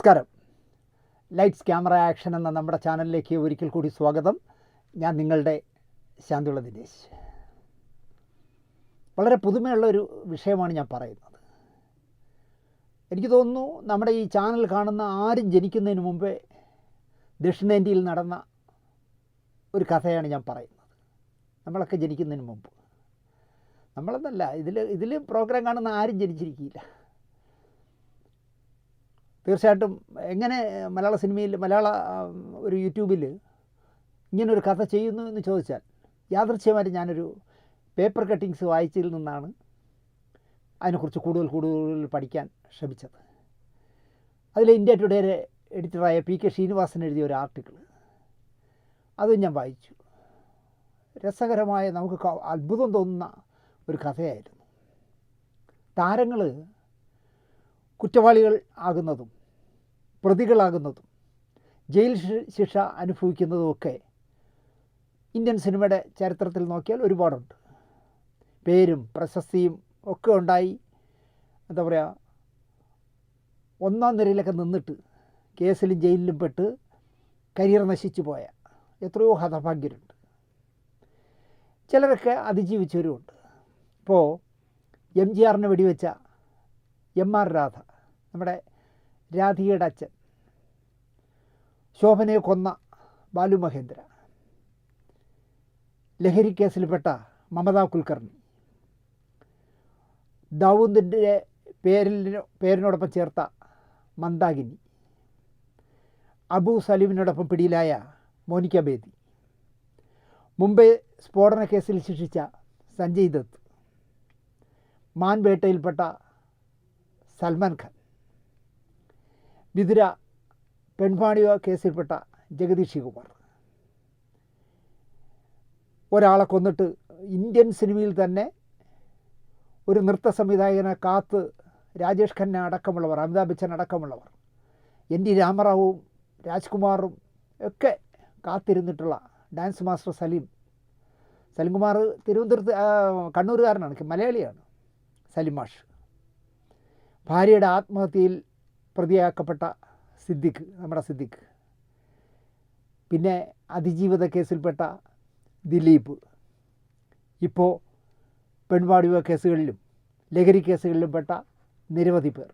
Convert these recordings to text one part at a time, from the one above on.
നമസ്കാരം. Lights camera action എന്ന നമ്മുടെ ചാനലിലേക്ക് ഒരിക്കൽ കൂടി സ്വാഗതം. ഞാൻ നിങ്ങളുടെ ശാന്തിയുള്ള ദിനേശ്. വളരെ പുതുമയുള്ള ഒരു വിഷയമാണ് ഞാൻ പറയുന്നത്. എനിക്ക് തോന്നുന്നു നമ്മുടെ ഈ ചാനൽ കാണുന്ന ആരും ജനിക്കുന്നതിന് മുമ്പേ ദക്ഷിണേന്ത്യയിൽ നടന്ന ഒരു കഥയാണ് ഞാൻ പറയുന്നത്. നമ്മളൊക്കെ ജനിക്കുന്നതിന് മുമ്പ്. നമ്മളെന്നല്ല ഇതിൽ ഇതിൽ പ്രോഗ്രാം കാണുന്ന ആരും ജനിച്ചിരിക്കില്ല. തീർച്ചയായിട്ടും എങ്ങനെ മലയാള സിനിമയിൽ മലയാള ഒരു യൂട്യൂബിൽ ഇങ്ങനൊരു കഥ ചെയ്യുന്നു എന്ന് ചോദിച്ചാൽ യാദൃച്ഛ്യമായിട്ട് ഞാനൊരു പേപ്പർ കട്ടിങ്സ് വായിച്ചതിൽ നിന്നാണ് അതിനെക്കുറിച്ച് കൂടുതൽ കൂടുതൽ പഠിക്കാൻ ശ്രമിച്ചത്. അതിൽ ഇന്ത്യ ടുഡേയുടെ എഡിറ്ററായ പി കെ ശ്രീനിവാസൻ എഴുതിയ ഒരു ആർട്ടിക്കിൾ. അതും ഞാൻ വായിച്ചു. രസകരമായ നമുക്ക് അത്ഭുതം തോന്നുന്ന ഒരു കഥയായിരുന്നു. താരങ്ങൾ കുറ്റവാളികൾ ആകുന്നതും പ്രതികളാകുന്നതും ജയിൽ ശിക്ഷ അനുഭവിക്കുന്നതുമൊക്കെ ഇന്ത്യൻ സിനിമയുടെ ചരിത്രത്തിൽ നോക്കിയാൽ ഒരുപാടുണ്ട്. പേരും പ്രശസ്തിയും ഒക്കെ ഉണ്ടായി എന്താ പറയുക ഒന്നാം നിരയിലൊക്കെ നിന്നിട്ട് കേസിലും ജയിലിലും പെട്ട് കരിയർ നശിച്ചു പോയ എത്രയോ ഹതഭാഗ്യരുണ്ട് ചിലരൊക്കെ അതിജീവിച്ചവരുമുണ്ട്. ഇപ്പോൾ എം ജി ആറിന് വെടിവെച്ച എം ആർ രാധ നമ്മുടെ രാധികയുടെ അച്ഛൻ. ശോഭനയെ കൊന്ന ബാലു മഹേന്ദ്ര. ലഹരി കേസിൽപ്പെട്ട മമതാ കുൽക്കർണി. ദാവൂദിന്റെ പേരിൽ പേരിനോടൊപ്പം ചേർത്ത മന്ദാകിനി. അബു സലീമിനോടൊപ്പം പിടിയിലായ മോനിക്ക ബേദി. മുംബൈ സ്ഫോടന കേസിൽ ശിക്ഷിച്ച സഞ്ജയ് ദത്ത്. മാൻവേട്ടയിൽപ്പെട്ട സൽമാൻ ഖാൻ. വിതുര പെൺപാണിയോ കേസിൽപ്പെട്ട ജഗദീഷ് കുമാർ ഒരാളെ കൊന്നിട്ട് ഇന്ത്യൻ സിനിമയിൽ തന്നെ ഒരു നൃത്ത സംവിധായകനെ കാത്ത് രാജേഷ് ഖന്ന അടക്കമുള്ളവർ അമിതാഭ് ബച്ചൻ അടക്കമുള്ളവർ എൻ ഡി രാമറാവും രാജ്കുമാറും ഒക്കെ കാത്തിരുന്നിട്ടുള്ള ഡാൻസ് മാസ്റ്റർ സലീം. സലീംകുമാർ തിരുവനന്തപുരത്ത് കണ്ണൂരുകാരനാണ് മലയാളിയാണ് സലീം മാഷ്. ഭാര്യയുടെ ആത്മഹത്യയിൽ പ്രതിയാക്കപ്പെട്ട സിദ്ദിഖ് നമ്മുടെ സിദ്ദിഖ്. പിന്നെ അതിജീവിത കേസിൽപ്പെട്ട ദിലീപ്. ഇപ്പോൾ പെൺവാടിവ കേസുകളിലും ലഹരി കേസുകളിലും പെട്ട നിരവധി പേർ.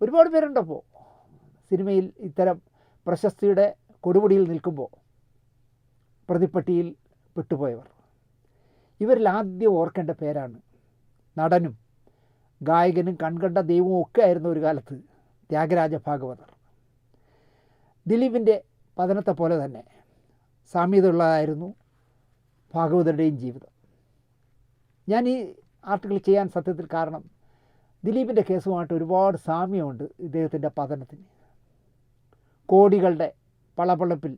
ഒരുപാട് പേരുണ്ടപ്പോൾ സിനിമയിൽ ഇത്തരം പ്രശസ്തിയുടെ കൊടുമുടിയിൽ നിൽക്കുമ്പോൾ പ്രതിപ്പട്ടിയിൽ പെട്ടുപോയവർ. ഇവരിൽ ആദ്യം ഓർക്കേണ്ട പേരാണ് നടനും ഗായകനും കൺകണ്ട ദൈവവും ഒക്കെ ആയിരുന്ന ഒരു കാലത്ത് ത്യാഗരാജ ഭാഗവതർ ദിലീപിന്റെ പതനത്തെ പോലെ തന്നെ സാമ്യതയുള്ളതായിരുന്നു ഭാഗവതരുടെയും ജീവിതം. ഞാൻ ഈ ആർട്ടിക്കിൾ ചെയ്യാൻ സത്യത്തിൽ കാരണം ദിലീപിന്റെ കേസുമായിട്ട് ഒരുപാട് സാമ്യമുണ്ട് ഇദ്ദേഹത്തിന്റെ പതനത്തിന്. കോടികളുടെ പളപളപ്പിൽ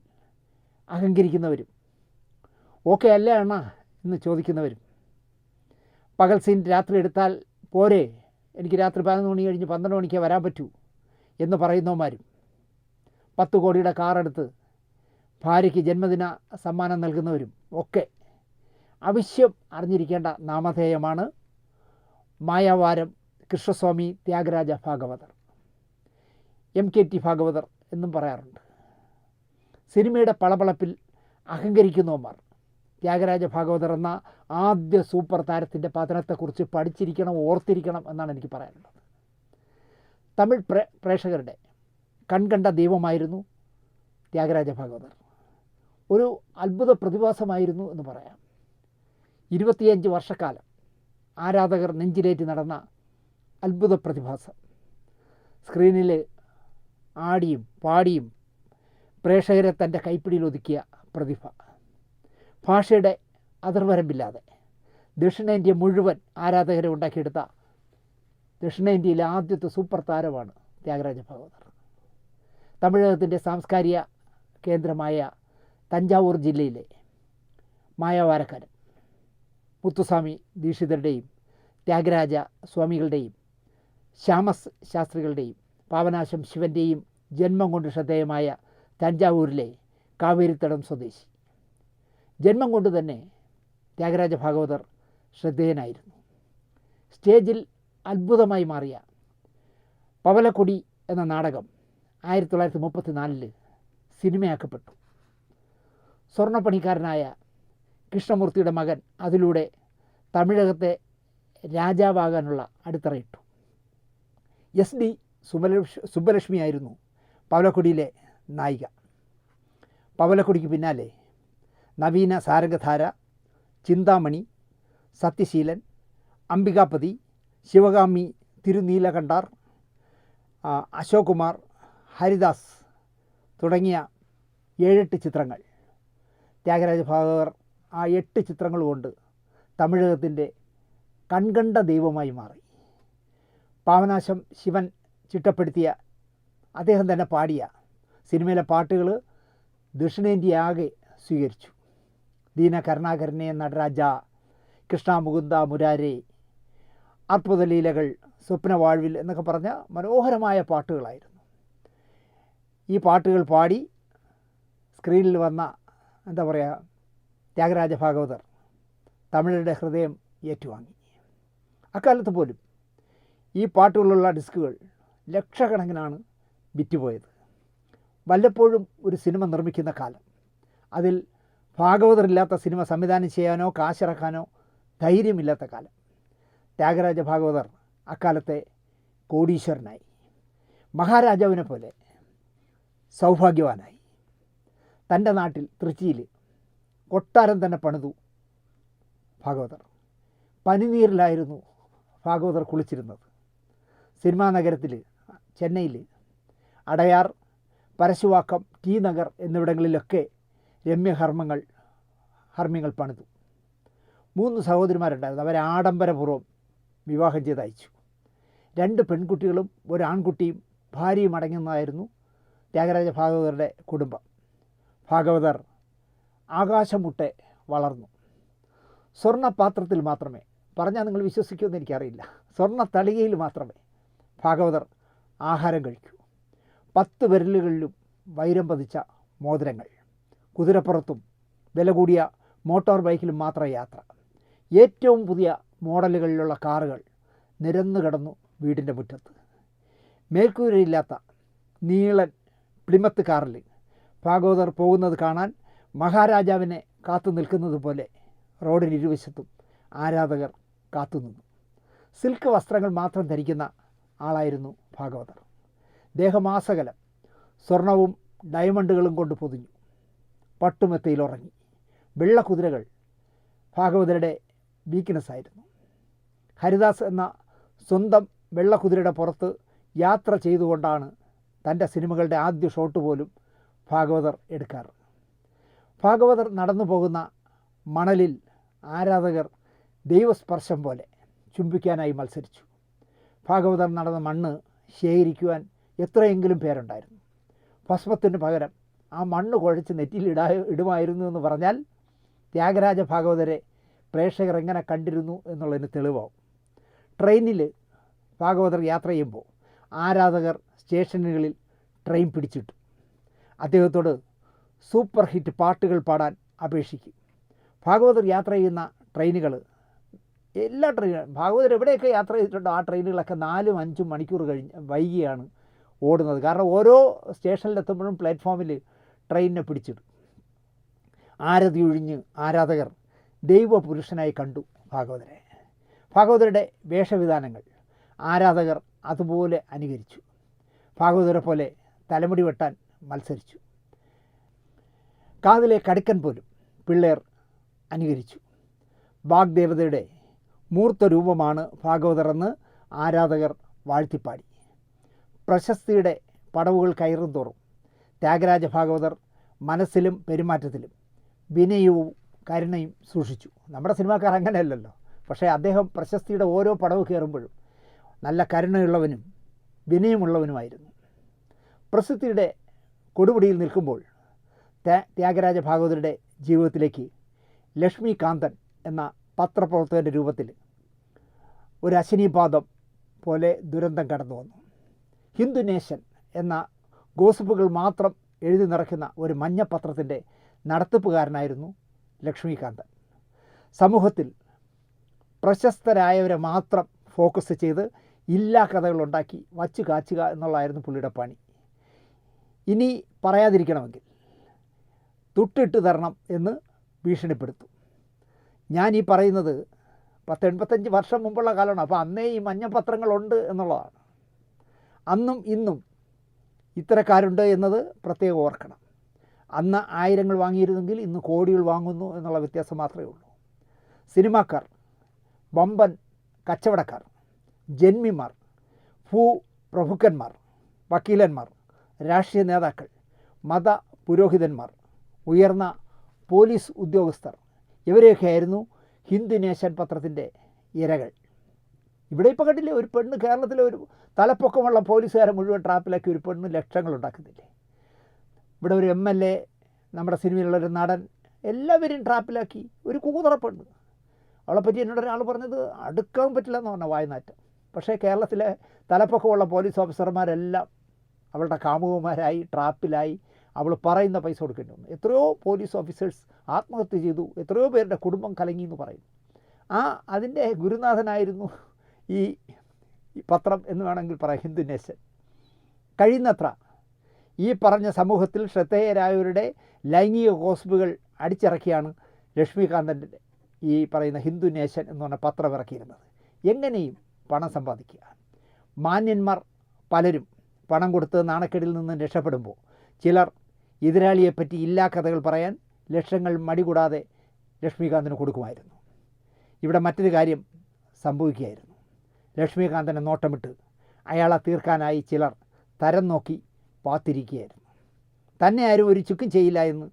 അഹങ്കരിക്കുന്നവരും ഓക്കെ അല്ലേ അണ്ണ? എന്ന് ചോദിക്കുന്നവരും പകൽ സീൻ രാത്രി എടുത്താൽ പോരെ എനിക്ക് രാത്രി പതിനൊന്ന് മണി കഴിഞ്ഞ് പന്ത്രണ്ട് മണിക്കേ വരാൻ പറ്റൂ. എന്ന് പറയുന്നവന്മാരും. പത്ത് കോടിയുടെ കാറെടുത്ത് ഭാര്യയ്ക്ക് ജന്മദിന സമ്മാനം നൽകുന്നവരും ഒക്കെ അവശ്യം അറിഞ്ഞിരിക്കേണ്ട നാമധേയമാണ് Mayavaram Krishnaswamy Thyagaraja Bhagavathar. M K T Bhagavathar എന്നും പറയാറുണ്ട്. സിനിമയുടെ പളപളപ്പിൽ അഹങ്കരിക്കുന്നവന്മാർ. ത്യാഗരാജ ഭാഗവതർ എന്ന ആദ്യ സൂപ്പർ താരത്തിന്റെ പതനത്തെക്കുറിച്ച് പഠിച്ചിരിക്കണം ഓർത്തിരിക്കണം എന്നാണ് എനിക്ക് പറയാനുള്ളത്. തമിഴ് പ്രേ പ്രേക്ഷകരുടെ കൺകണ്ട ദൈവമായിരുന്നു ത്യാഗരാജ ഭാഗവതർ. ഒരു അത്ഭുത പ്രതിഭാസമായിരുന്നു എന്ന് പറയാം. ഇരുപത്തിയഞ്ച് വർഷക്കാലം ആരാധകർ നെഞ്ചിലേറ്റി നടന്ന അത്ഭുത പ്രതിഭാസം. സ്ക്രീനിൽ ആടിയും പാടിയും പ്രേക്ഷകരെ തന്റെ കൈപ്പിടിയിൽ ഒതുക്കിയ പ്രതിഭ. ഭാഷയുടെ അതിർവരമ്പില്ലാതെ ദക്ഷിണേന്ത്യ മുഴുവൻ ആരാധകരെ ഉണ്ടാക്കിയെടുത്ത ദക്ഷിണേന്ത്യയിലെ ആദ്യത്തെ സൂപ്പർ താരമാണ് ത്യാഗരാജ ഭാഗവതർ. തമിഴകത്തിന്റെ സാംസ്കാരിക കേന്ദ്രമായ തഞ്ചാവൂർ ജില്ലയിലെ മായാവാരക്കാരൻ മുത്തുസ്വാമി ദീക്ഷിതരുടെയും ത്യാഗരാജ സ്വാമികളുടെയും ശ്യാമസ് ശാസ്ത്രികളുടെയും പാവനാശം ശിവന്റെയും ജന്മം കൊണ്ട് ശ്രദ്ധേയമായ തഞ്ചാവൂരിലെ കാവേരിത്തടം സ്വദേശി. ജന്മം കൊണ്ട് തന്നെ ത്യാഗരാജ ഭാഗവതർ ശ്രദ്ധേയനായിരുന്നു. സ്റ്റേജിൽ അത്ഭുതമായി മാറിയ പവലക്കൊടി എന്ന നാടകം ആയിരത്തി തൊള്ളായിരത്തി മുപ്പത്തി നാലിൽ സിനിമയാക്കപ്പെട്ടു. സ്വർണപ്പണിക്കാരനായ കൃഷ്ണമൂർത്തിയുടെ മകൻ അതിലൂടെ തമിഴകത്തെ രാജാവാകാനുള്ള അടിത്തറയിട്ടു. എസ് ഡി സുബലക്ഷ് സുബ്ബലക്ഷ്മിയായിരുന്നു പവലക്കൊടിയിലെ നായിക. പവലക്കൊടിക്ക് പിന്നാലെ നവീന സാരംഗധാര ചിന്താമണി സത്യശീലൻ അംബികാപതി ശിവകാമി തിരുനീലകണ്ഠാർ അശോക് കുമാർ ഹരിദാസ് തുടങ്ങിയ ഏഴെട്ട് ചിത്രങ്ങൾ. ത്യാഗരാജ ഭാഗവർ ആ എട്ട് ചിത്രങ്ങൾ കൊണ്ട് തമിഴകത്തിന്റെ കൺകണ്ട ദൈവമായി മാറി. പാവനാശം ശിവൻ ചിട്ടപ്പെടുത്തിയ അദ്ദേഹം തന്നെ പാടിയ സിനിമയിലെ പാട്ടുകൾ ദക്ഷിണേന്ത്യയാകെ സ്വീകരിച്ചു. ദീന കരുണാകരനെ നടരാജ കൃഷ്ണ മുകുന്ദ മുരാരേ അത്ഭുതലീലകൾ സ്വപ്നവാഴ്വിൽ എന്നൊക്കെ പറഞ്ഞ മനോഹരമായ പാട്ടുകളായിരുന്നു. ഈ പാട്ടുകൾ പാടി സ്ക്രീനിൽ വന്ന എന്താ പറയുക ത്യാഗരാജ ഭാഗവതർ തമിഴരുടെ ഹൃദയം ഏറ്റുവാങ്ങി. അക്കാലത്ത് പോലും ഈ പാട്ടുകളുള്ള ഡിസ്കുകൾ ലക്ഷക്കണക്കിനാണ് വിറ്റുപോയത്. വല്ലപ്പോഴും ഒരു സിനിമ നിർമ്മിക്കുന്ന കാലം. അതിൽ ഭാഗവതറില്ലാത്ത സിനിമ സംവിധാനം ചെയ്യാനോ കാശിറക്കാനോ ധൈര്യമില്ലാത്ത കാലം. ത്യാഗരാജ ഭാഗവതർ അക്കാലത്തെ കോടീശ്വരനായി. മഹാരാജാവിനെ പോലെ സൗഭാഗ്യവാനായി. തന്റെ നാട്ടിൽ തൃച്ചിയിൽ കൊട്ടാരം തന്നെ പണിതു ഭാഗവതർ. പനിനീരിലായിരുന്നു ഭാഗവതർ കുളിച്ചിരുന്നത്. സിനിമാ നഗരത്തിൽ ചെന്നൈയിൽ അടയാർ പരശുവാക്കം ടി നഗർ എന്നിവിടങ്ങളിലൊക്കെ രമ്യഹർമ്മങ്ങൾ ഹർമ്മ്യങ്ങൾ പണിതു. മൂന്ന് സഹോദരിമാരുണ്ടായിരുന്നു. അവരെ ആഡംബരപൂർവം വിവാഹം ചെയ്ത് അയച്ചു രണ്ട് പെൺകുട്ടികളും ഒരു ആൺകുട്ടിയും ഭാര്യയും അടങ്ങുന്നതായിരുന്നു ത്യാഗരാജ ഭാഗവതരുടെ കുടുംബം. ഭാഗവതർ ആകാശമുട്ടെ വളർന്നു. സ്വർണപാത്രത്തിൽ മാത്രമേ പറഞ്ഞാൽ നിങ്ങൾ വിശ്വസിക്കുമെന്ന് എനിക്കറിയില്ല. സ്വർണ തളികയിൽ മാത്രമേ ഭാഗവതർ ആഹാരം കഴിക്കൂ. പത്ത് വിരലുകളിലും വൈരം പതിച്ച മോതിരങ്ങൾ. കുതിരപ്പുറത്തും വില കൂടിയ മോട്ടോർ ബൈക്കിലും മാത്രം യാത്ര. ഏറ്റവും പുതിയ മോഡലുകളിലുള്ള കാറുകൾ നിരന്നു കിടന്നു വീടിന്റെ മുറ്റത്ത്. മേൽക്കൂരയില്ലാത്ത നീളൻ പ്ലിമത്ത് കാറിൽ ഭാഗവതർ പോകുന്നത് കാണാൻ മഹാരാജാവിനെ കാത്തു നിൽക്കുന്നത് പോലെ റോഡിന് ഇരുവശത്തും ആരാധകർ കാത്തുനിന്നു സിൽക്ക് വസ്ത്രങ്ങൾ മാത്രം ധരിക്കുന്ന ആളായിരുന്നു ഭാഗവതർ. ദേഹമാസകലം സ്വർണവും ഡയമണ്ടുകളും കൊണ്ട് പൊതിഞ്ഞു. പട്ടുമെത്തയിൽ ഉറങ്ങി. വെള്ളക്കുതിരകൾ ഭാഗവതരുടെ വീക്ക്നെസ് ആയിരുന്നു. ഹരിദാസ് എന്ന സ്വന്തം വെള്ളക്കുതിരയുടെ പുറത്ത് യാത്ര ചെയ്തുകൊണ്ടാണ് തന്റെ സിനിമകളുടെ ആദ്യ ഷോട്ട് പോലും ഭാഗവതർ എടുക്കാറ്. ഭാഗവതർ നടന്നു പോകുന്ന മണലിൽ ആരാധകർ ദൈവസ്പർശം പോലെ ചുംബിക്കാനായി മത്സരിച്ചു. ഭാഗവതർ നടന്ന മണ്ണ് ശേഖരിക്കുവാൻ എത്രയെങ്കിലും പേരുണ്ടായിരുന്നു. ഭസ്മത്തിന് പകരം ആ മണ്ണ് കുഴച്ച് നെറ്റിയിൽ ഇടാ ഇടുമായിരുന്നു എന്ന് പറഞ്ഞാൽ ത്യാഗരാജ ഭാഗവതരെ പ്രേക്ഷകർ എങ്ങനെ കണ്ടിരുന്നു എന്നുള്ളതിന് തെളിവാവും. ട്രെയിനിൽ ഭാഗവതർ യാത്ര ചെയ്യുമ്പോൾ ആരാധകർ സ്റ്റേഷനുകളിൽ ട്രെയിൻ പിടിച്ചിട്ടു. അദ്ദേഹത്തോട് സൂപ്പർ ഹിറ്റ് പാട്ടുകൾ പാടാൻ അപേക്ഷിക്കും. ഭാഗവതർ യാത്ര ചെയ്യുന്ന ട്രെയിനുകൾ എല്ലാ ട്രെയിനും ഭാഗവതർ എവിടെയൊക്കെ യാത്ര ചെയ്തിട്ടുണ്ടോ ആ ട്രെയിനുകളൊക്കെ നാലും അഞ്ചും മണിക്കൂർ കഴിഞ്ഞ് വൈകിയാണ് ഓടുന്നത്. കാരണം ഓരോ സ്റ്റേഷനിലെത്തുമ്പോഴും പ്ലാറ്റ്ഫോമിൽ ട്രെയിനിനെ പിടിച്ചിടും. ആരതി ഒഴിഞ്ഞ് ആരാധകർ ദൈവപുരുഷനായി കണ്ടു ഭാഗവതരെ. ഭാഗവതരുടെ വേഷവിധാനങ്ങൾ. ആരാധകർ അതുപോലെ അനുകരിച്ചു. ഭാഗവതരെ പോലെ തലമുടി വെട്ടാൻ മത്സരിച്ചു. കാതിലെ കടുക്കൻ പോലും പിള്ളേർ അനുകരിച്ചു. വാഗ്ദേവതയുടെ മൂർത്ത രൂപമാണ് ഭാഗവതറെന്ന് ആരാധകർ വാഴ്ത്തിപ്പാടി. പ്രശസ്തിയുടെ പടവുകൾ കയറും തോറും ത്യാഗരാജ ഭാഗവതർ മനസ്സിലും പെരുമാറ്റത്തിലും വിനയവും കരുണയും സൂക്ഷിച്ചു. നമ്മുടെ സിനിമാക്കാർ അങ്ങനെയല്ലല്ലോ. പക്ഷേ അദ്ദേഹം പ്രശസ്തിയുടെ ഓരോ പടവ് കയറുമ്പോഴും നല്ല കരുണയുള്ളവനും വിനയമുള്ളവനുമായിരുന്നു. പ്രസിദ്ധിയുടെ കൊടുപിടിയിൽ നിൽക്കുമ്പോൾ ത്യാഗരാജ ഭാഗവതരുടെ ജീവിതത്തിലേക്ക് ലക്ഷ്മി കാന്തൻ എന്ന പത്രപ്രവർത്തകന്റെ രൂപത്തിൽ ഒരു അശനീപാദം പോലെ ദുരന്തം കടന്നു വന്നു. ഹിന്ദു നേഷൻ എന്ന ഗോസിപ്പുകൾ മാത്രം എഴുതി നിറയ്ക്കുന്ന ഒരു മഞ്ഞപ്പത്രത്തിന്റെ നടത്തിപ്പുകാരനായിരുന്നു ലക്ഷ്മികാന്തൻ സമൂഹത്തിൽ പ്രശസ്തരായവരെ മാത്രം ഫോക്കസ് ചെയ്ത് ഇല്ലാ കഥകളുണ്ടാക്കി വച്ചു കാച്ചുക എന്നുള്ളതായിരുന്നു പുള്ളിയുടെ പണി. ഇനി പറയാതിരിക്കണമെങ്കിൽ തുട്ടിട്ട് തരണം എന്ന് ഭീഷണിപ്പെടുത്തും. ഞാൻ ഈ പറയുന്നത് പത്ത് എൺപത്തഞ്ച് വർഷം മുമ്പുള്ള കാലമാണ്. അപ്പോൾ അന്നേ ഈ മഞ്ഞപ്പത്രങ്ങളുണ്ട് എന്നുള്ളതാണ്. അന്നും ഇന്നും ഇത്തരക്കാരുണ്ട് എന്നത് പ്രത്യേകം ഓർക്കണം. അന്ന് ആയിരങ്ങൾ വാങ്ങിയിരുന്നെങ്കിൽ ഇന്ന് കോടികൾ വാങ്ങുന്നു എന്നുള്ള വ്യത്യാസം മാത്രമേ ഉള്ളൂ. സിനിമാക്കാർ വമ്പൻ കച്ചവടക്കാർ ജന്മിമാർ ഭൂ പ്രഭുക്കന്മാർ വക്കീലന്മാർ രാഷ്ട്രീയ നേതാക്കൾ മത പുരോഹിതന്മാർ ഉയർന്ന പോലീസ് ഉദ്യോഗസ്ഥർ ഇവരെയൊക്കെയായിരുന്നു ഹിന്ദു നേഷൻ പത്രത്തിന്റെ ഇരകൾ. ഇവിടെ ഇപ്പോൾ കണ്ടില്ലേ ഒരു പെണ്ണ് കേരളത്തിലെ ഒരു തലപ്പൊക്കമുള്ള പോലീസുകാരെ മുഴുവൻ ട്രാപ്പിലാക്കി ഒരു പെണ്ണ് ലക്ഷങ്ങൾ ഉണ്ടാക്കുന്നില്ലേ? ഇവിടെ ഒരു എം എൽ എ നമ്മുടെ സിനിമയിലുള്ള ഒരു നടൻ എല്ലാവരെയും ട്രാപ്പിലാക്കി ഒരു കൂതറ പെണ്ണ്. അവളെപ്പറ്റി എന്നോട് ഒരാൾ പറഞ്ഞത് അടുക്കാൻ പറ്റില്ല എന്ന് പറഞ്ഞ വായനാറ്റം പക്ഷേ കേരളത്തിലെ തലപ്പൊക്കമുള്ള പോലീസ് ഓഫീസർമാരെല്ലാം അവളുടെ കാമുകന്മാരായി ട്രാപ്പിലായി അവൾ പറയുന്ന പൈസ കൊടുക്കേണ്ടി വന്നു. എത്രയോ പോലീസ് ഓഫീസേഴ്സ് ആത്മഹത്യ ചെയ്തു. എത്രയോ പേരുടെ കുടുംബം കലങ്ങി എന്ന് പറയുന്നു. ആ അതിന്റെ ഗുരുനാഥനായിരുന്നു ഈ പത്രം എന്ന് വേണമെങ്കിൽ പറയാം ഹിന്ദു നേഷൻ കഴിയുന്നത്ര ഈ പറഞ്ഞ സമൂഹത്തിൽ ശ്രദ്ധേയരായവരുടെ ലൈംഗിക കോസ്ബുകൾ അടിച്ചിറക്കിയാണ് ലക്ഷ്മികാന്തന്റെ ഈ പറയുന്ന ഹിന്ദു നേഷൻ എന്ന് പറഞ്ഞ പത്രം ഇറക്കിയിരുന്നത്. എങ്ങനെയും പണം സമ്പാദിക്കുക. മാന്യന്മാർ പലരും പണം കൊടുത്ത് നാണക്കേടിൽ നിന്ന് രക്ഷപ്പെടുമ്പോൾ ചിലർ എതിരാളിയെപ്പറ്റി ഇല്ലാ കഥകൾ പറയാൻ ലക്ഷങ്ങൾ മടികൂടാതെ ലക്ഷ്മീകാന്തിന് കൊടുക്കുമായിരുന്നു. ഇവിടെ മറ്റൊരു കാര്യം സംഭവിക്കുകയായിരുന്നു. ലക്ഷ്മികാന്തനെ നോട്ടമിട്ട് അയാളെ തീർക്കാനായി ചിലർ തരം നോക്കി പാത്തിരിക്കുകയായിരുന്നു. തന്നെ ആരും ഒരു ചുക്കും ചെയ്യില്ല എന്ന്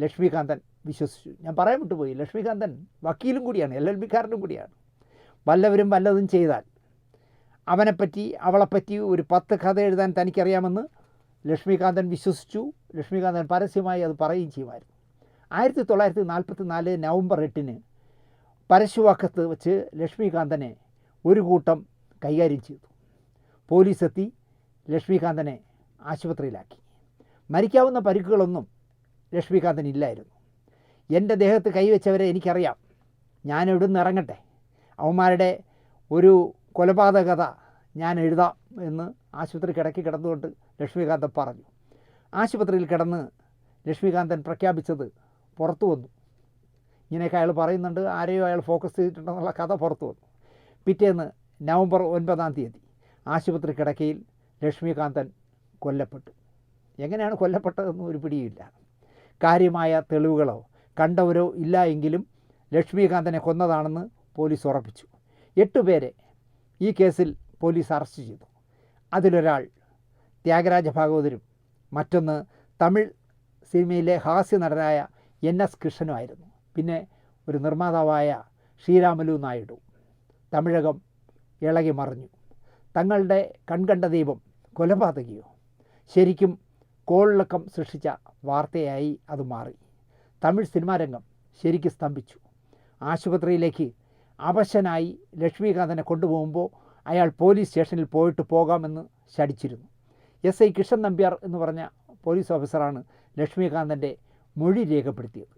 ലക്ഷ്മികാന്തൻ വിശ്വസിച്ചു. ഞാൻ പറയാൻ വിട്ടുപോയി. ലക്ഷ്മികാന്തൻ വക്കീലും കൂടിയാണ് എൽ എൽ ബിക്കാരനും കൂടിയാണ്. വല്ലവരും വല്ലതും ചെയ്താൽ അവനെപ്പറ്റി അവളെപ്പറ്റി ഒരു പത്ത് കഥ എഴുതാൻ തനിക്കറിയാമെന്ന് ലക്ഷ്മികാന്തൻ വിശ്വസിച്ചു. ലക്ഷ്മികാന്തൻ പരസ്യമായി അത് പറയുകയും ചെയ്യുമായിരുന്നു. ആയിരത്തി തൊള്ളായിരത്തി നാൽപ്പത്തി നാല് നവംബർ എട്ടിന് പരശുവാക്കത്ത് വെച്ച് ലക്ഷ്മികാന്തനെ ഒരു കൂട്ടം കൈകാര്യം ചെയ്തു. പോലീസ് എത്തി ലക്ഷ്മികാന്തനെ ആശുപത്രിയിലാക്കി. മരിക്കാവുന്ന പരിക്കുകളൊന്നും ലക്ഷ്മികാന്തൻ ഇല്ലായിരുന്നു എന്റെ ദേഹത്ത് കൈവച്ചവരെ എനിക്കറിയാം. ഞാൻ എവിടുന്ന് ഇറങ്ങട്ടെ? അവന്മാരുടെ ഒരു കൊലപാതകത ഞാൻ എഴുതാം എന്ന് ആശുപത്രി കിടക്കി കിടന്നുകൊണ്ട് ലക്ഷ്മികാന്തൻ പറഞ്ഞു. ആശുപത്രിയിൽ കിടന്ന് ലക്ഷ്മികാന്തൻ പ്രഖ്യാപിച്ചത് പുറത്തു വന്നു. ഇങ്ങനെയൊക്കെ അയാൾ പറയുന്നുണ്ട് ആരെയോ അയാൾ ഫോക്കസ് ചെയ്തിട്ടുണ്ടെന്നുള്ള കഥ പുറത്തു വന്നു. പിറ്റേന്ന് നവംബർ ഒൻപതാം തീയതി ആശുപത്രി കിടക്കയിൽ ലക്ഷ്മികാന്തൻ കൊല്ലപ്പെട്ടു. എങ്ങനെയാണ് കൊല്ലപ്പെട്ടതെന്ന് ഒരു പിടിയില്ല കാര്യമായ തെളിവുകളോ കണ്ടവരോ ഇല്ല എങ്കിലും ലക്ഷ്മികാന്തനെ കൊന്നതാണെന്ന് പോലീസ് ഉറപ്പിച്ചു. എട്ട് പേരെ ഈ കേസിൽ പോലീസ് അറസ്റ്റ് ചെയ്തു. അതിലൊരാൾ ത്യാഗരാജ ഭാഗവതരും മറ്റൊന്ന് തമിഴ് സിനിമയിലെ ഹാസ്യ നടനായ എൻ എസ് കൃഷ്ണനുമായിരുന്നു പിന്നെ ഒരു നിർമ്മാതാവായ ശ്രീരാമലു നായിഡു. തമിഴകം ഇളകി മറിഞ്ഞു. തങ്ങളുടെ കൺകണ്ട ദീപം കൊലപാതകിയോ? ശരിക്കും കോളിളക്കം സൃഷ്ടിച്ച വാർത്തയായി അത് മാറി. തമിഴ് സിനിമാരംഗം ശരിക്ക് സ്തംഭിച്ചു. ആശുപത്രിയിലേക്ക് അവശനായി ലക്ഷ്മികാന്തനെ കൊണ്ടുപോകുമ്പോൾ അയാൾ പോലീസ് സ്റ്റേഷനിൽ പോയിട്ട് പോകാമെന്ന് ശടിച്ചിരുന്നു എസ് ഐ കിഷൻ നമ്പ്യാർ എന്ന് പറഞ്ഞ പോലീസ് ഓഫീസറാണ് ലക്ഷ്മികാന്തന്റെ മൊഴി രേഖപ്പെടുത്തിയത്.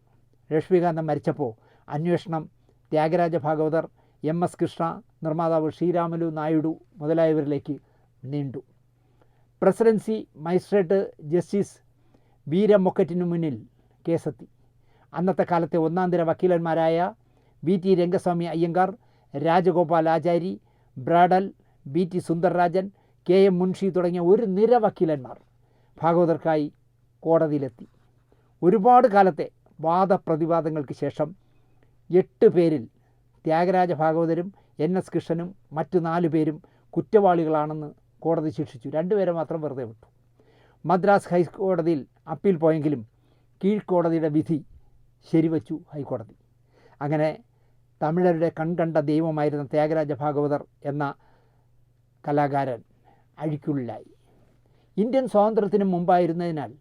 ലക്ഷ്മികാന്തൻ മരിച്ചപ്പോൾ അന്വേഷണം ത്യാഗരാജ ഭാഗവതർ എം എസ് കൃഷ്ണ നിർമ്മാതാവ് ശ്രീരാമലു നായിഡു മുതലായവരിലേക്ക് നീണ്ടു. പ്രസിഡൻസി മജിസ്ട്രേറ്റ് ജസ്റ്റിസ് വീരമൊക്കറ്റിനു മുന്നിൽ കേസെത്തി. അന്നത്തെ കാലത്തെ ഒന്നാം തര വക്കീലന്മാരായ V T Rangaswamy Iyengar Rajagopal Achari Bradel B T Sundararajan K M Munshi തുടങ്ങിയ ഒരു നിര വക്കീലന്മാർ ഭാഗവതർക്കായി കോടതിയിലെത്തി. ഒരുപാട് കാലത്തെ വാദപ്രതിവാദങ്ങൾക്ക് ശേഷം എട്ട് പേരിൽ ത്യാഗരാജ ഭാഗവതരും എൻ എസ് കൃഷ്ണനും മറ്റു നാല് പേരും കുറ്റവാളികളാണെന്ന് കോടതി ശിക്ഷിച്ചു. രണ്ടുപേരെ മാത്രം വെറുതെ വിട്ടു. മദ്രാസ് ഹൈക്കോടതിയിൽ അപ്പീൽ പോയെങ്കിലും കീഴ്ക്കോടതിയുടെ വിധി ശരിവച്ചു ഹൈക്കോടതി. അങ്ങനെ തമിഴരുടെ കൺകണ്ട ദൈവമായിരുന്ന ത്യാഗരാജ ഭാഗവതർ എന്ന കലാകാരൻ അഴിക്കുള്ളിലായി. ഇന്ത്യൻ സ്വാതന്ത്ര്യത്തിന് മുമ്പായിരുന്നതിനാൽ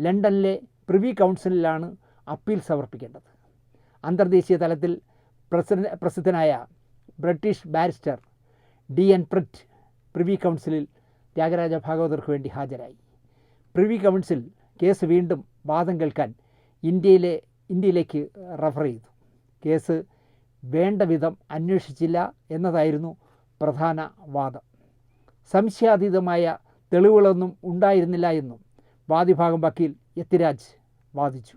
ലണ്ടനിലെ പ്രിവി കൗൺസിലിലാണ് അപ്പീൽ സമർപ്പിക്കേണ്ടത്. അന്തർദേശീയ തലത്തിൽ പ്രസിഡ പ്രസിദ്ധനായ British barrister D N Pritt privy കൗൺസിലിൽ ത്യാഗരാജ ഭാഗവതർക്ക് വേണ്ടി ഹാജരായി. പ്രിവി കൗൺസിൽ കേസ് വീണ്ടും വാദം കേൾക്കാൻ ഇന്ത്യയിലെ ഇന്ത്യയിലേക്ക് റഫർ ചെയ്തു. കേസ് വേണ്ട വിധം അന്വേഷിച്ചില്ല എന്നതായിരുന്നു പ്രധാന വാദം. സംശയാതീതമായ തെളിവുകളൊന്നും ഉണ്ടായിരുന്നില്ല എന്നും വാദിഭാഗം വക്കീൽ യത്തിരാജ് വാദിച്ചു.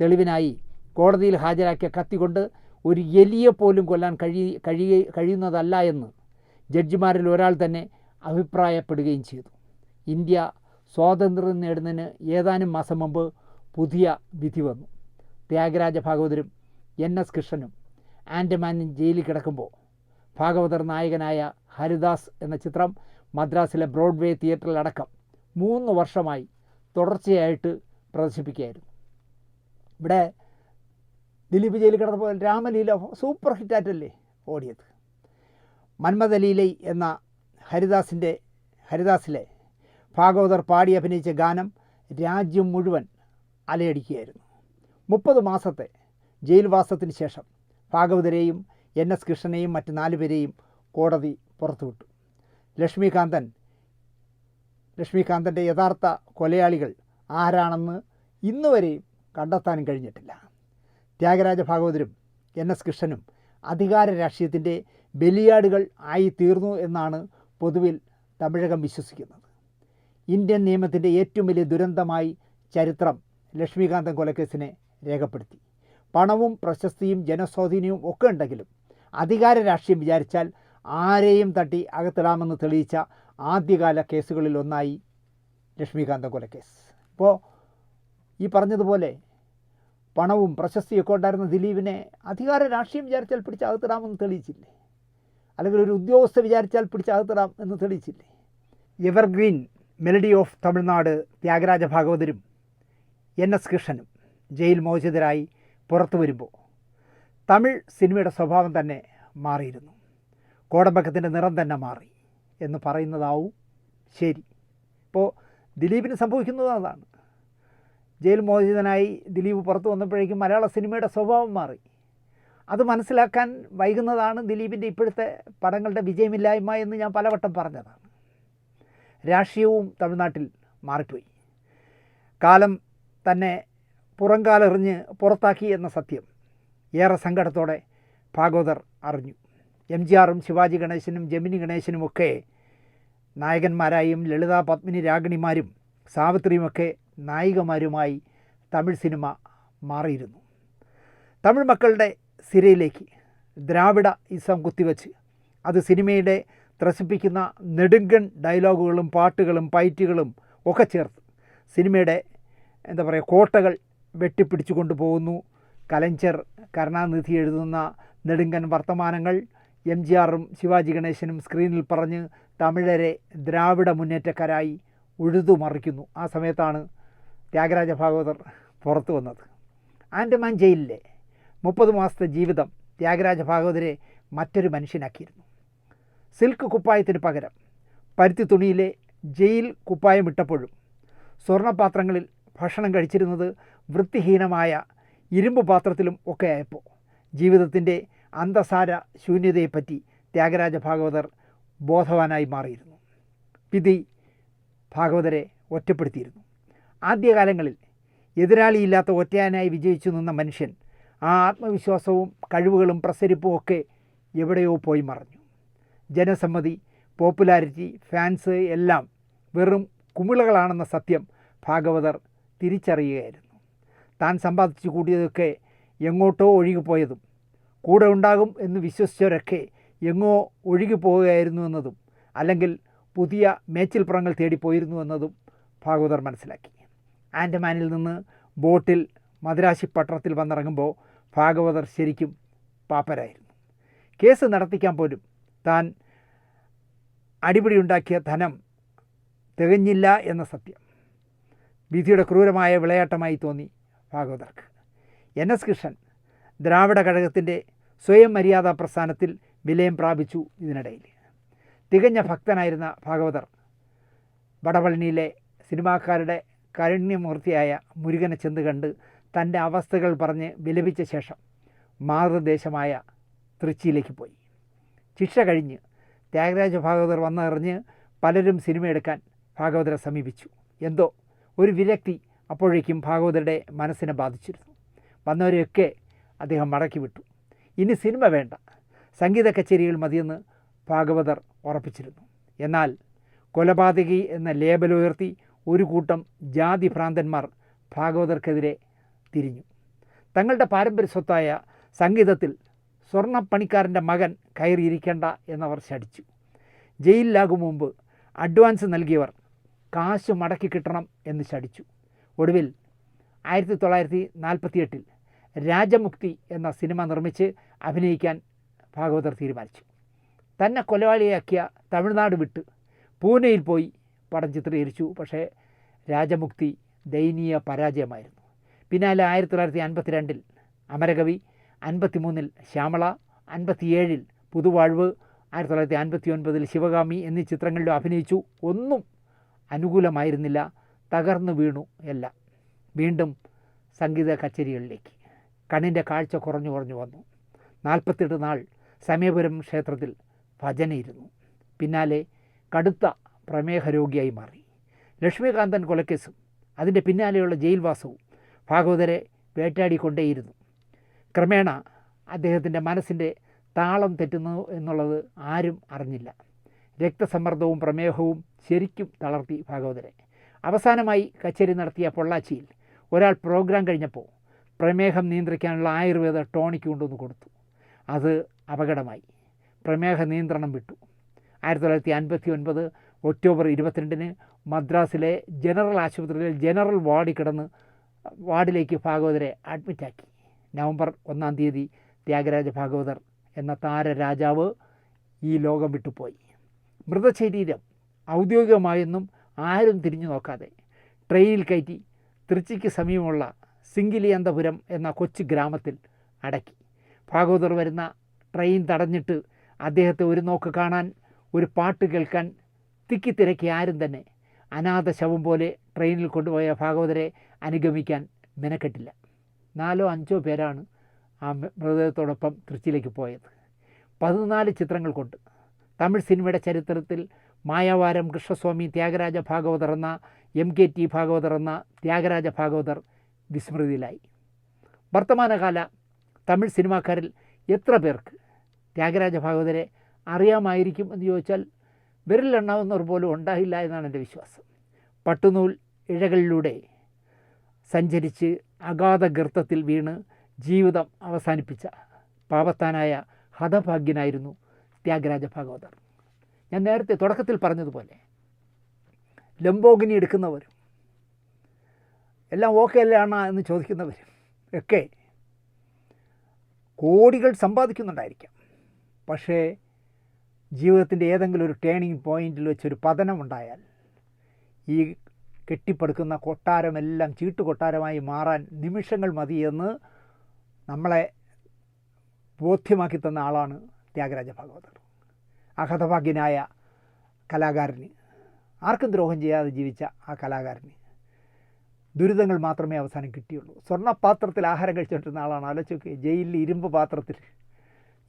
തെളിവിനായി കോടതിയിൽ ഹാജരാക്കിയ കത്തിക്കൊണ്ട് ഒരു എലിയെ പോലും കൊല്ലാൻ കഴിയ കഴിയ കഴിയുന്നതല്ല എന്ന് ജഡ്ജിമാരിൽ ഒരാൾ തന്നെ അഭിപ്രായപ്പെടുകയും ചെയ്തു. ഇന്ത്യ സ്വാതന്ത്ര്യം നേടുന്നതിന് ഏതാനും മാസം മുമ്പ് പുതിയ വിധി വന്നു. ത്യാഗരാജ ഭാഗവതരും എൻ എസ് കൃഷ്ണനും ആൻഡമാനിൻ ജയിലിൽ കിടക്കുമ്പോൾ ഭാഗവതർ നായകനായ ഹരിദാസ് എന്ന ചിത്രം മദ്രാസിലെ ബ്രോഡ്വേ തിയേറ്ററിലടക്കം മൂന്ന് വർഷമായി തുടർച്ചയായിട്ട് പ്രദർശിപ്പിക്കുകയായിരുന്നു. ഇവിടെ ദിലീപ് ജയിലിൽ കിടന്നപ്പോൾ രാമലീല സൂപ്പർ ഹിറ്റായിട്ടല്ലേ ഓടിയത്. മന്മഥലീലൈ എന്ന ഹരിദാസിന്റെ ഹരിദാസിലെ ഭാഗവതർ പാടി അഭിനയിച്ച ഗാനം രാജ്യം മുഴുവൻ അലയടിക്കുകയായിരുന്നു. മുപ്പത് മാസത്തെ ജയിൽവാസത്തിന് ശേഷം ഭാഗവതരെയും എൻ എസ് കൃഷ്ണനെയും മറ്റ് നാലുപേരെയും കോടതി പുറത്തുവിട്ടു. ലക്ഷ്മികാന്തൻ ലക്ഷ്മികാന്തന്റെ യഥാർത്ഥ കൊലയാളികൾ ആരാണെന്ന് ഇന്നുവരെയും കണ്ടെത്താനും കഴിഞ്ഞിട്ടില്ല. ത്യാഗരാജ ഭാഗവതരും എൻ എസ് കൃഷ്ണനും അധികാര രാഷ്ട്രീയത്തിന്റെ ബലിയാടുകൾ ആയിത്തീർന്നു എന്നാണ് പൊതുവിൽ തമിഴകം വിശ്വസിക്കുന്നത്. ഇന്ത്യൻ നിയമത്തിന്റെ ഏറ്റവും വലിയ ദുരന്തമായി ചരിത്രം ലക്ഷ്മികാന്തൻ കൊലക്കേസിനെ രേഖപ്പെടുത്തി. പണവും പ്രശസ്തിയും ജനസ്വാധീനവും ഒക്കെ ഉണ്ടെങ്കിലും അധികാര രാഷ്ട്രീയം വിചാരിച്ചാൽ ആരെയും തട്ടി അകത്തിടാമെന്ന് തെളിയിച്ച ആദ്യകാല കേസുകളിൽ ഒന്നായി ലക്ഷ്മികാന്ത കൊലക്കേസ്. ഇപ്പോൾ ഈ പറഞ്ഞതുപോലെ പണവും പ്രശസ്തിയൊക്കെ ഉണ്ടായിരുന്ന ദിലീപിനെ അധികാര രാഷ്ട്രീയം വിചാരിച്ചാൽ പിടിച്ച് അകത്തിടാമെന്ന് തെളിയിച്ചില്ലേ? അല്ലെങ്കിൽ ഒരു ഉദ്യോഗസ്ഥ വിചാരിച്ചാൽ പിടിച്ച് അകത്തിടാം എന്ന് തെളിയിച്ചില്ലേ? Evergreen melody of Tamil Nadu Thyagaraja ഭാഗവതരും N S കൃഷ്ണനും ജയിൽ മോചിതരായി പുറത്തു വരുമ്പോൾ തമിഴ് സിനിമയുടെ സ്വഭാവം തന്നെ മാറിയിരുന്നു. കോടമ്പക്കത്തിന്റെ നിറം തന്നെ മാറി എന്ന് പറയുന്നതാവും ശരി. ഇപ്പോൾ ദിലീപിന് സംഭവിക്കുന്നത് അതാണ്. ജയിൽ മോചിതനായി ദിലീപ് പുറത്തു വന്നപ്പോഴേക്കും മലയാള സിനിമയുടെ സ്വഭാവം മാറി. അത് മനസ്സിലാക്കാൻ വൈകുന്നതാണ് ദിലീപിന്റെ ഇപ്പോഴത്തെ പടങ്ങളുടെ വിജയമില്ലായ്മ എന്ന് ഞാൻ പലവട്ടം പറഞ്ഞതാണ്. രാഷ്ട്രീയവും തമിഴ്നാട്ടിൽ മാറിപ്പോയി. കാലം തന്നെ പുറംകാലെറിഞ്ഞ് പുറത്താക്കി എന്ന സത്യം. ഏറെ സങ്കടത്തോടെ ഭാഗവതർ അറിഞ്ഞു. എം ജി ആറും ശിവാജി ഗണേശനും ജമിനി ഗണേശനുമൊക്കെ നായകന്മാരായും ലളിത പത്മിനി രാഗിണിമാരും സാവിത്രിയുമൊക്കെ നായികമാരുമായി തമിഴ് സിനിമ മാറിയിരുന്നു. തമിഴ് മക്കളുടെ സിരയിലേക്ക് ദ്രാവിഡ ഇസം കുത്തിവെച്ച് അത് സിനിമയുടെ ത്രസിപ്പിക്കുന്ന നെടുങ്കൺ ഡയലോഗുകളും പാട്ടുകളും പൈറ്റുകളും ഒക്കെ ചേർത്ത് സിനിമയുടെ എന്താ പറയുക കോട്ടകൾ വെട്ടിപ്പിടിച്ചു കൊണ്ടുപോകുന്നു. കലഞ്ചർ കരുണാനിധി എഴുതുന്ന നെടുങ്കൻ വർത്തമാനങ്ങൾ എം ജി ആറും ശിവാജി ഗണേശനും സ്ക്രീനിൽ പറഞ്ഞ് തമിഴരെ ദ്രാവിഡ മുന്നേറ്റക്കാരായി ഉഴുതുമറിക്കുന്നു. ആ സമയത്താണ് ത്യാഗരാജ ഭാഗവതർ പുറത്തു വന്നത്. ആൻഡമാൻ ജയിലിലെ മുപ്പത് മാസത്തെ ജീവിതം ത്യാഗരാജ ഭാഗവതരെ മറ്റൊരു മനുഷ്യനാക്കിയിരുന്നു. സിൽക്ക് കുപ്പായത്തിന് പകരം പരുത്തി തുണിയിലെ ജയിൽ കുപ്പായം ഇട്ടപ്പോഴും സ്വർണപാത്രങ്ങളിൽ ഭക്ഷണം കഴിച്ചിരുന്നത് വൃത്തിഹീനമായ ഇരുമ്പ് പാത്രത്തിലും ഒക്കെ ആയപ്പോൾ ജീവിതത്തിന്റെ അന്തസാര ശൂന്യതയെപ്പറ്റി ത്യാഗരാജ ഭാഗവതർ ബോധവാനായി മാറിയിരുന്നു. വിധി ഭാഗവതരെ ഒറ്റപ്പെടുത്തിയിരുന്നു. ആദ്യകാലങ്ങളിൽ എതിരാളിയില്ലാത്ത ഒറ്റയാനായി വിജയിച്ചു നിന്ന മനുഷ്യൻ ആ ആത്മവിശ്വാസവും കഴിവുകളും പ്രസരിപ്പും ഒക്കെ എവിടെയോ പോയി മറഞ്ഞു. ജനസമ്മതി പോപ്പുലാരിറ്റി ഫാൻസ് എല്ലാം വെറും കുമിളകളാണെന്ന സത്യം ഭാഗവതർ തിരിച്ചറിയുകയായിരുന്നു. താൻ സമ്പാദിച്ചു കൂടിയതൊക്കെ എങ്ങോട്ടോ ഒഴുകിപ്പോയതും കൂടെ ഉണ്ടാകും എന്ന് വിശ്വസിച്ചവരൊക്കെ എങ്ങോ ഒഴുകിപ്പോവുകയായിരുന്നു എന്നതും അല്ലെങ്കിൽ പുതിയ മേച്ചിൽപ്പുറങ്ങൾ തേടിപ്പോയിരുന്നു എന്നതും ഭാഗവതർ മനസ്സിലാക്കി. ആൻഡമാനിൽ നിന്ന് ബോട്ടിൽ മദ്രാശി പട്ടണത്തിൽ വന്നിറങ്ങുമ്പോൾ ഭാഗവതർ ശരിക്കും പാപ്പരായിരുന്നു. കേസ് നടത്തിക്കാൻ പോലും താൻ അടിപിടിയുണ്ടാക്കിയ ധനം തികഞ്ഞില്ല എന്ന സത്യം. വിധിയുടെ ക്രൂരമായ വിളയാട്ടമായി തോന്നി ഭാഗവതർക്ക്. എൻ എസ് കൃഷ്ണൻ ദ്രാവിഡ കഴകത്തിന്റെ സ്വയം മര്യാദാ പ്രസ്ഥാനത്തിൽ വിലയം പ്രാപിച്ചു ഇതിനിടയിൽ. തികഞ്ഞ ഭക്തനായിരുന്ന ഭാഗവതർ വടപളനിയിലെ സിനിമാക്കാരുടെ കാരുണ്യമൂർത്തിയായ മുരുകനെ ചെന്ന് കണ്ട് തന്റെ അവസ്ഥകൾ പറഞ്ഞ് വിലപിച്ച ശേഷം മാതൃദേശമായ തൃച്ചിയിലേക്ക് പോയി. ശിക്ഷ കഴിഞ്ഞ് ത്യാഗരാജ ഭാഗവതർ വന്നറിഞ്ഞ് പലരും സിനിമയെടുക്കാൻ ഭാഗവതരെ സമീപിച്ചു. എന്തോ ഒരു വിരക്തി അപ്പോഴേക്കും ഭാഗവതരുടെ മനസ്സിനെ ബാധിച്ചിരുന്നു. വന്നവരെയൊക്കെ അദ്ദേഹം മടക്കി വിട്ടു. ഇനി സിനിമ വേണ്ട. സംഗീത കച്ചേരികൾ മതിയെന്ന് ഭാഗവതർ ഉറപ്പിച്ചിരുന്നു. എന്നാൽ കൊലപാതകി എന്ന ലേബൽ ഉയർത്തി ഒരു കൂട്ടം ജാതി ഭ്രാന്തന്മാർ ഭാഗവതർക്കെതിരെ തിരിഞ്ഞു. തങ്ങളുടെ പാരമ്പര്യ സ്വത്തായ സംഗീതത്തിൽ സ്വർണപ്പണിക്കാരന്റെ മകൻ കയറിയിരിക്കേണ്ട എന്നവർ ശടിച്ചു ജയിലിലാകും മുമ്പ് അഡ്വാൻസ് നൽകിയവർ കാശ് മടക്കി കിട്ടണം എന്ന് ശടിച്ചു ഒടുവിൽ ആയിരത്തി തൊള്ളായിരത്തി നാൽപ്പത്തിയെട്ടിൽ രാജമുക്തി എന്ന സിനിമ നിർമ്മിച്ച് അഭിനയിക്കാൻ ഭാഗവതർ തീരുമാനിച്ചു. തന്നെ കൊലവാളിയാക്കിയ തമിഴ്നാട് വിട്ട് പൂനെയിൽ പോയി പടം ചിത്രീകരിച്ചു. പക്ഷേ രാജമുക്തി ദയനീയ പരാജയമായിരുന്നു. പിന്നാലെ ആയിരത്തി തൊള്ളായിരത്തി അൻപത്തി രണ്ടിൽ അമരകവി അൻപത്തിമൂന്നിൽ ശ്യാമള അൻപത്തിയേഴിൽ പുതുവാഴ്വ് ആയിരത്തി തൊള്ളായിരത്തി അൻപത്തി ഒൻപതിൽ ശിവകാമി എന്നീ ചിത്രങ്ങളിലും അഭിനയിച്ചു. ഒന്നും അനുകൂലമായിരുന്നില്ല. തകർന്നു വീണു എല്ലാം. വീണ്ടും സംഗീത കച്ചേരികളിലേക്ക്. കണ്ണിന്റെ കാഴ്ച കുറഞ്ഞു കുറഞ്ഞു വന്നു. നാൽപ്പത്തെട്ട് നാൾ സമയപുരം ക്ഷേത്രത്തിൽ ഭജനയിരുന്നു. പിന്നാലെ കടുത്ത പ്രമേഹ രോഗിയായി മാറി. ലക്ഷ്മികാന്തൻ കൊലക്കേസും അതിന്റെ പിന്നാലെയുള്ള ജയിൽവാസവും ഭാഗവതരെ വേട്ടാടിക്കൊണ്ടേയിരുന്നു ക്രമേണ അദ്ദേഹത്തിന്റെ മനസ്സിന്റെ താളം തെറ്റുന്നു എന്നുള്ളത് ആരും അറിഞ്ഞില്ല. രക്തസമ്മർദ്ദവും പ്രമേഹവും ശരിക്കും തളർത്തി ഭാഗവതരെ. അവസാനമായി കച്ചേരി നടത്തിയ പൊള്ളാച്ചിയിൽ ഒരാൾ പ്രോഗ്രാം കഴിഞ്ഞപ്പോൾ പ്രമേഹം നിയന്ത്രിക്കാനുള്ള ആയുർവേദ ടോണിക്ക് കൊണ്ടുവന്ന് കൊടുത്തു. അത് അപകടമായി. പ്രമേഹ നിയന്ത്രണം വിട്ടു. ആയിരത്തി തൊള്ളായിരത്തി അൻപത്തി ഒൻപത് ഒക്ടോബർ ഇരുപത്തിരണ്ടിന് മദ്രാസിലെ ജനറൽ ആശുപത്രിയിൽ ജനറൽ വാർഡിൽ കിടന്ന് വാർഡിലേക്ക് ഭാഗവതരെ അഡ്മിറ്റാക്കി. നവംബർ ഒന്നാം തീയതി ത്യാഗരാജ ഭാഗവതർ എന്ന താരരാജാവ് ഈ ലോകം വിട്ടുപോയി. മൃതശരീരം ഔദ്യോഗികമായൊന്നും ആരും തിരിഞ്ഞു നോക്കാതെ ട്രെയിനിൽ കയറ്റി തൃച്ചിക്ക് സമീപമുള്ള സിംഗിലിയന്തപുരം എന്ന കൊച്ചു ഗ്രാമത്തിൽ അടക്കി. ഭാഗവതർ വരുന്ന ട്രെയിൻ തടഞ്ഞിട്ട് അദ്ദേഹത്തെ ഒരു നോക്ക് കാണാൻ ഒരു പാട്ട് കേൾക്കാൻ തിക്കിത്തിരക്കി ആരും തന്നെ അനാഥ ശവം പോലെ ട്രെയിനിൽ കൊണ്ടുപോയ ഭാഗവതരെ അനുഗമിക്കാൻ മെനക്കെട്ടില്ല. നാലോ അഞ്ചോ പേരാണ് ആ മൃതദേഹത്തോടൊപ്പം തൃച്ചിയിലേക്ക് പോയത്. പതിനാല് ചിത്രങ്ങൾ കൊണ്ട്. തമിഴ് സിനിമയുടെ ചരിത്രത്തിൽ മായാവാരം കൃഷ്ണസ്വാമി ത്യാഗരാജ ഭാഗവതർ എന്ന എം കെ ടി ഭാഗവതർ എന്ന ത്യാഗരാജ ഭാഗവതർ വിസ്മൃതിയിലായി. വർത്തമാനകാല തമിഴ് സിനിമാക്കാരിൽ എത്ര പേർക്ക് ത്യാഗരാജ ഭാഗവതരെ അറിയാമായിരിക്കും എന്ന് ചോദിച്ചാൽ വിരലെണ്ണാവുന്നവർ പോലും ഉണ്ടായില്ല എന്നാണ് എന്റെ വിശ്വാസം. പട്ടുനൂൽ ഇഴകളിലൂടെ സഞ്ചരിച്ച് അഗാധ ഗർത്തത്തിൽ വീണ് ജീവിതം അവസാനിപ്പിച്ച പാവത്താനായ ഹതഭാഗ്യനായിരുന്നു ത്യാഗരാജ ഭാഗവതർ. ഞാൻ നേരത്തെ തുടക്കത്തിൽ പറഞ്ഞതുപോലെ ലംബോഗിനി എടുക്കുന്നവരും എല്ലാം ഓക്കെ അല്ലാണ എന്ന് ചോദിക്കുന്നവരും ഒക്കെ കോടികൾ സമ്പാദിക്കുന്നുണ്ടായിരിക്കാം. പക്ഷേ ജീവിതത്തിന്റെ ഏതെങ്കിലും ഒരു ടേണിംഗ് പോയിന്റിൽ വെച്ചൊരു പതനമുണ്ടായാൽ ഈ കെട്ടിപ്പടുക്കുന്ന കൊട്ടാരമെല്ലാം ചീട്ട് കൊട്ടാരമായി മാറാൻ നിമിഷങ്ങൾ മതിയെന്ന് നമ്മളെ ബോധ്യമാക്കി തന്ന ആളാണ് ത്യാഗരാജ ഭാഗവതർ. ആ കലാകാരനെ. ആർക്കും ദ്രോഹം ചെയ്യാതെ ജീവിച്ച ആ കലാകാരന്. ദുരിതങ്ങൾ മാത്രമേ അവസാനം കിട്ടിയുള്ളൂ. സ്വർണപാത്രത്തിൽ ആഹാരം കഴിച്ചുകൊണ്ടിരുന്ന ആളാണ്. ആലോചിച്ച് ജയിലിൽ ഇരുമ്പ് പാത്രത്തിൽ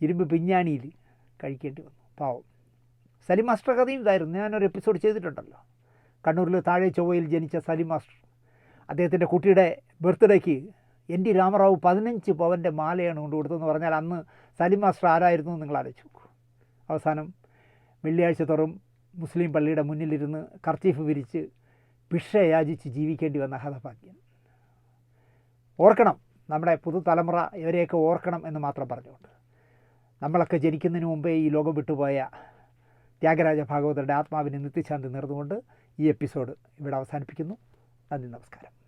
ഇരുമ്പ് പിഞ്ഞാണിയിൽ കഴിക്കേണ്ടി വന്നു. പാവം. സലിം മാസ്റ്റർ കഥയും ഇതായിരുന്നു. ഞാനൊരു എപ്പിസോഡ് ചെയ്തിട്ടുണ്ടല്ലോ. കണ്ണൂരിൽ താഴെ ചൊവ്വയിൽ ജനിച്ച സലിം മാസ്റ്റർ. അദ്ദേഹത്തിന്റെ കുട്ടിയുടെ ബർത്ത്ഡേക്ക് എൻ ടി രാമറാവു പതിനഞ്ച് പവന്റെ മാലയാണ് കൊണ്ടു കൊടുത്തതെന്ന് പറഞ്ഞാൽ അന്ന് സലിം മാസ്റ്റർ ആരായിരുന്നു നിങ്ങൾ ആലോചിച്ച് അവസാനം വെള്ളിയാഴ്ച തോറും മുസ്ലിം പള്ളിയുടെ മുന്നിലിരുന്ന് കർച്ചീഫ് വിരിച്ച് ഭിക്ഷ യാചിച്ച് ജീവിക്കേണ്ടി വന്ന ഹതഭാഗ്യൻ. ഓർക്കണം നമ്മുടെ പുതുതലമുറ ഇവരെയൊക്കെ ഓർക്കണം എന്ന് മാത്രം പറഞ്ഞുകൊണ്ട്. നമ്മളൊക്കെ ജനിക്കുന്നതിന് മുമ്പേ ഈ ലോകം വിട്ടുപോയ ത്യാഗരാജ ഭാഗവതരുടെ ആത്മാവിനെ നിത്യശാന്തി നേർന്നുകൊണ്ട് ഈ എപ്പിസോഡ് ഇവിടെ അവസാനിപ്പിക്കുന്നു. നന്ദി നമസ്കാരം.